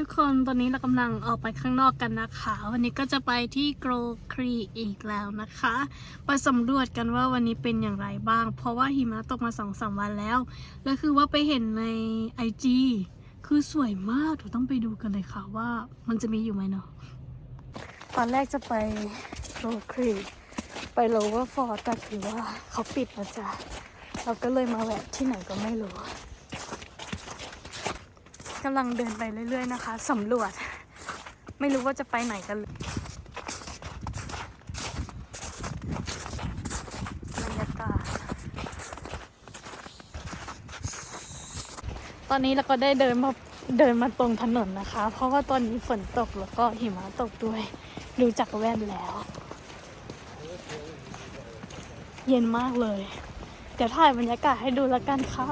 ทุกคนตอนนี้เรากำลังออกไปข้างนอกกันนะคะ วันนี้ก็จะไปที่โกลครีอีกแล้วนะคะ ไปสำรวจกันว่าวันนี้เป็นอย่างไรบ้าง เพราะว่าหิมะตกมาสองสามวันแล้ว แล้วคือว่าไปเห็นใน IG คือสวยมากเราต้องไปดูกันเลยค่ะว่ามันจะมีอยู่ไหมเนาะตอนแรกจะไปโกลครีไปโลเวอร์ฟอร์แต่คือว่าเขาปิดแล้วจ้ะเราก็เลยมาแวะที่ไหนก็ไม่รู้ กำลังเดินไปเรื่อย ๆ นะคะสำรวจ ไม่รู้ว่าจะไปไหนกันเลยบรรยากาศตอนนี้เราก็ได้เดินมาเดินมาตรงถนนนะคะ เพราะว่าตอนนี้ฝนตกแล้วก็หิมะตกด้วย ดูจากแว่นแล้ว เย็นมากเลย เดี๋ยวถ่ายบรรยากาศให้ดูแล้วกันค่ะ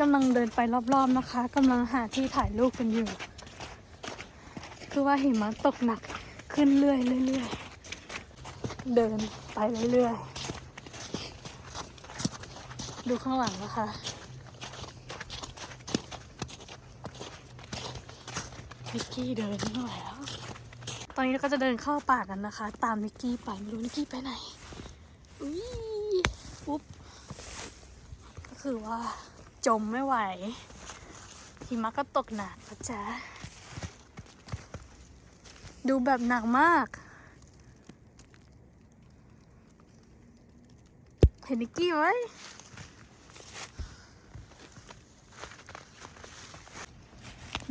กำลังเดินไปรอบๆนะคะกำลังหาที่ถ่ายรูปกันอยู่ คือว่าหิมะตกหนักขึ้นเรื่อยๆเรื่อยเดินไปเรื่อยๆ ดูข้างหลังนะคะมิกกี้เดินไม่ไหวแล้ว ตอนนี้เราก็จะเดินเข้าป่ากันนะคะ ตามมิกกี้ไปไม่รู้มิกกี้ไปไหน อุ้ยอุ๊บก็คือว่า จมไม่ไหวหิมะก็ตกหนักนะจ๊ะ ดูแบบหนักมาก เห็นนิกกี้ไหม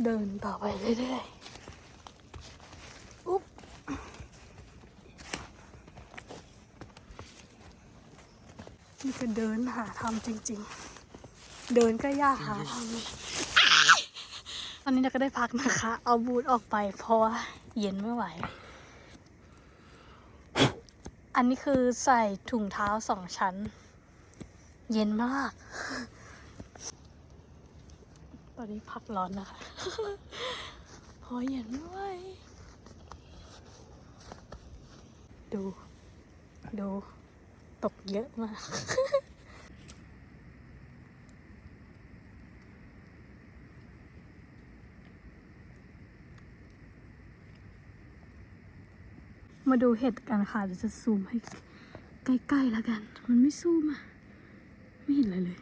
เดินต่อไปเรื่อยๆ อุ๊บนี่คือเดินหาทำจริง ๆ เดินก็ยากหาทำเลยตอนนี้เราก็ได้พักนะคะ เอาบูทออกไปเพราะว่าเย็นไม่ไหว อันนี้คือใส่ถุงเท้าสองชั้น เย็นมาก ตอนนี้พักร้อนนะคะเพราะเย็นไม่ไหวดู ดู ตกเยอะมาก มาดูเห็ดกันค่ะเดี๋ยวจะซูมให้ใกล้ๆแล้วกัน มันไม่ซูมอะไม่เห็นอะไรเลย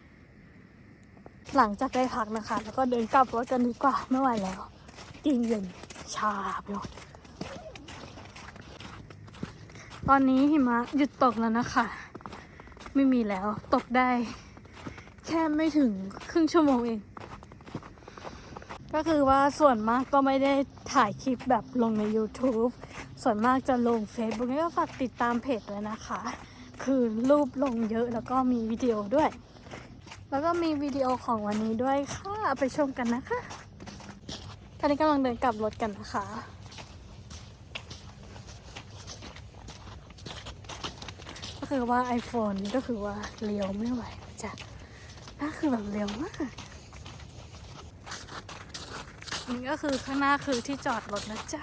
หลังจากได้พักนะคะ แล้วก็เดินกลับรถกันดีกว่าไม่ไหวแล้วจริงเย็นชาไปหมดตอนนี้หิมะหยุดตกแล้วนะคะ ไม่มีแล้วตกได้ แค่ไม่ถึงครึ่งชั่วโมงเอง ก็คือว่าส่วนมากก็ไม่ได้ ถ่ายคลิปแบบลงใน YouTube ส่วนมากจะลง Facebook ก็ฝากติดตามเพจเลยนะคะ คือรูปลงเยอะแล้วก็มีวิดีโอด้วย แล้วก็มีวิดีโอของวันนี้ด้วยค่ะไปชมกันนะคะ ตอนนี้กำลังเดินกลับรถกันนะคะ ก็คือว่า iPhone นี่ก็คือว่าเลี้ยวไม่ไหวจ้ะน่าคือแบบเลี้ยวมาก นี่ก็คือข้างหน้าคือที่จอดรถนะจ๊ะ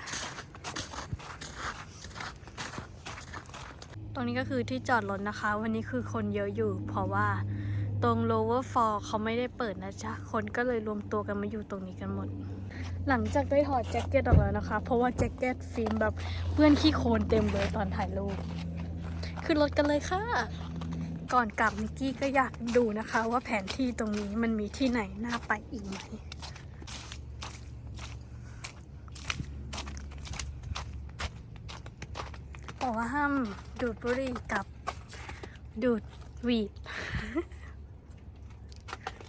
ตรงนี้ก็คือที่จอดรถนะคะ วันนี้คือคนเยอะอยู่ เพราะว่าตรง lower fall เขาไม่ได้เปิดนะจ๊ะ คนก็เลยรวมตัวกันมาอยู่ตรงนี้กันหมด หลังจากได้ถอดแจ็คเก็ตออกแล้วนะคะ เพราะว่าแจ็คเก็ตฟิล์มแบบเปื้อนขี้โคลนเต็มเลยตอนถ่ายรูปขึ้นรถกันเลยค่ะ ก่อนกลับนิกกี้ก็อยากดูนะคะ ว่าแผนที่ตรงนี้มันมีที่ไหนน่าไปอีกไหม บอกว่าห้ามดูดบุหรี่กับดูดวีด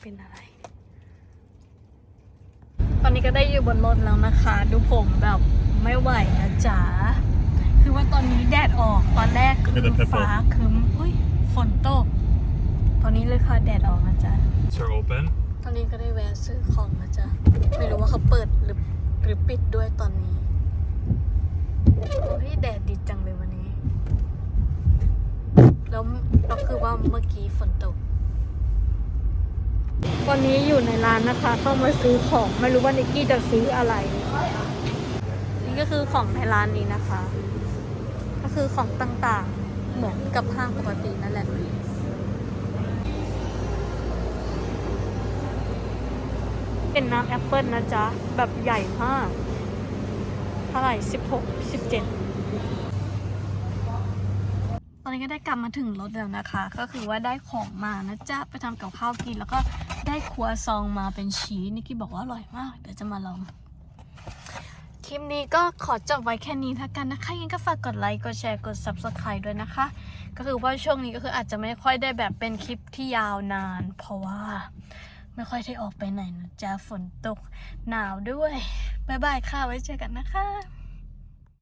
เป็นอะไร ตอนนี้ก็ได้อยู่บนรถแล้วนะคะ ดูผมแบบไม่ไหวนะจ๊ะคือว่าตอนนี้แดดออก ตอนแรกคือฟ้าครึ้มอุ้ยฝนตก ตอนนี้เลยค่ะแดดออกนะจ๊ะ are open. ตอนนี้ก็ได้แวะซื้อของนะจ๊ะ ไม่รู้ว่าเขาเปิดหรือหรือปิดด้วยตอนนี้เฮ้ยแดดดีจังเลยวันนี้ แล้วเราคือว่าเมื่อกี้ฝนตก ตอนนี้อยู่ในร้านนะคะ เข้ามาซื้อของไม่รู้ว่านิกกี้จะซื้ออะไร นี่ก็คือของในร้านนี้นะคะ ก็คือของต่างๆเหมือนกับห้างปกตินั่นแหละเป็นน้ำแอปเปิลนะจ๊ะ แบบใหญ่มากเท่าไหร่16 17ตอน นี้ก็ได้กลับมาถึงรถแล้วนะคะ ก็คือว่าได้ของมานะจ๊ะไปทำกับข้าวกิน แล้วก็ได้ครัวซองมาเป็นชีสนิกกี้บอกว่าอร่อยมาก เดี๋ยวจะมาลอง คลิปนี้ก็ขอจบไว้แค่นี้เท่ากันนะคะยังไงก็ฝากกดไลค์กดแชร์กด subscribe ด้วยนะคะ ก็คือว่าช่วงนี้ก็คืออาจจะไม่ค่อยได้แบบเป็นคลิปที่ยาวนาน เพราะว่าไม่ค่อยได้ออกไปไหนนะจ๊ะฝนตกหนาวด้วยบ๊ายบายค่ะไว้เจอกันนะคะ